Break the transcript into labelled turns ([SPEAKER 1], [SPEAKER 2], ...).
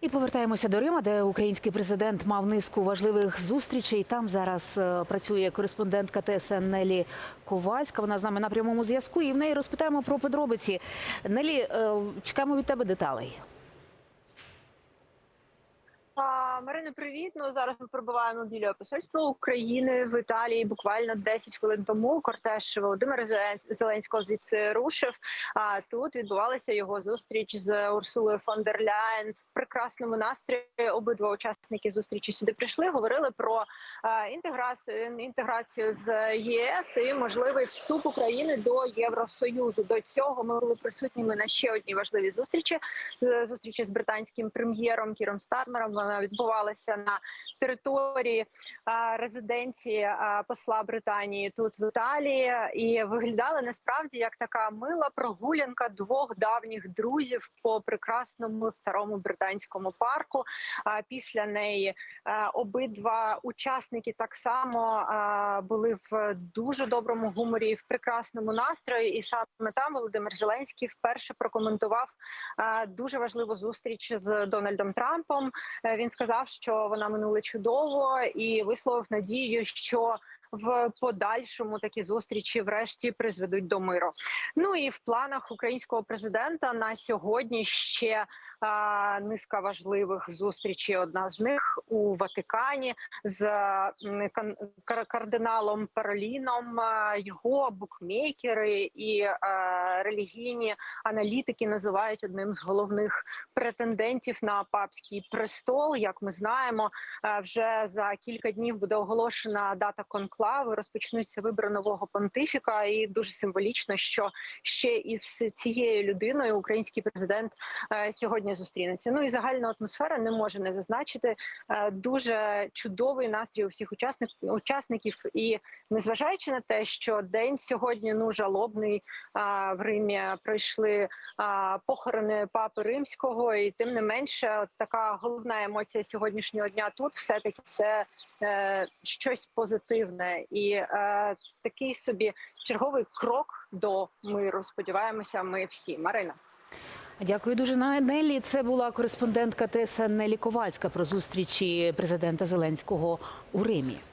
[SPEAKER 1] І повертаємося до Рима, де український президент мав низку важливих зустрічей. Там зараз е, працює кореспондентка ТСН Нелі Ковальська. Вона з нами на прямому зв'язку. І в неї розпитаємо про подробиці. Нелі, е, чекаємо від тебе деталей.
[SPEAKER 2] А, Марино, привіт. Ну зараз ми перебуваємо біля посольства України в Італії. Буквально 10 хвилин тому кортеж Володимира Зелен- Зеленського звідси рушив. А тут відбувалася його зустріч з Урсулою фон дер Ляєн в прекрасному настрої. Обидва учасники зустрічі сюди прийшли. Говорили про інтеграцію інтеграцію з ЄС і можливий вступ України до Євросоюзу. До цього ми були присутніми на ще одній важливій зустрічі е, зустрічі з британським прем'єром Кіром Стармером. Вона відбувалася на території резиденції посла Британії тут в Італії, і виглядала насправді як така мила прогулянка двох давніх друзів по прекрасному старому британському парку. А після неї обидва учасники так само були в дуже доброму гуморі, в прекрасному настрої. І саме там Володимир Зеленський вперше прокоментував дуже важливу зустріч з Дональдом Трампом. Е, Він сказав, що вона минула чудово, і висловив надію, що в подальшому такі зустрічі, врешті, призведуть до миру. Ну і в планах українського президента на сьогодні ще а, низка важливих зустрічей. Одна з них у Ватикані з кардиналом Пароліном. Його букмекери і а, релігійні аналітики називають одним з головних претендентів на папський престол. Як ми знаємо, вже за кілька днів буде оголошена дата конклави. Розпочнуться вибори нового понтифіка, і дуже символічно, що ще із цією людиною український президент е, сьогодні зустрінеться. Ну і загальна атмосфера не може не зазначити. Е, Дуже чудовий настрій у всіх учасник, учасників. І незважаючи на те, що день сьогодні ну жалобний в Римі пройшли похорони папи римського, і тим не менше, така головна емоція сьогоднішнього дня тут все таки це е, щось позитивне і е, такий собі черговий крок до миру. Сподіваємося, ми всі. Марина.
[SPEAKER 1] Дякую дуже Нелі. Це була кореспондентка ТСН Нелі Ковальська про зустрічі президента Зеленського у Римі.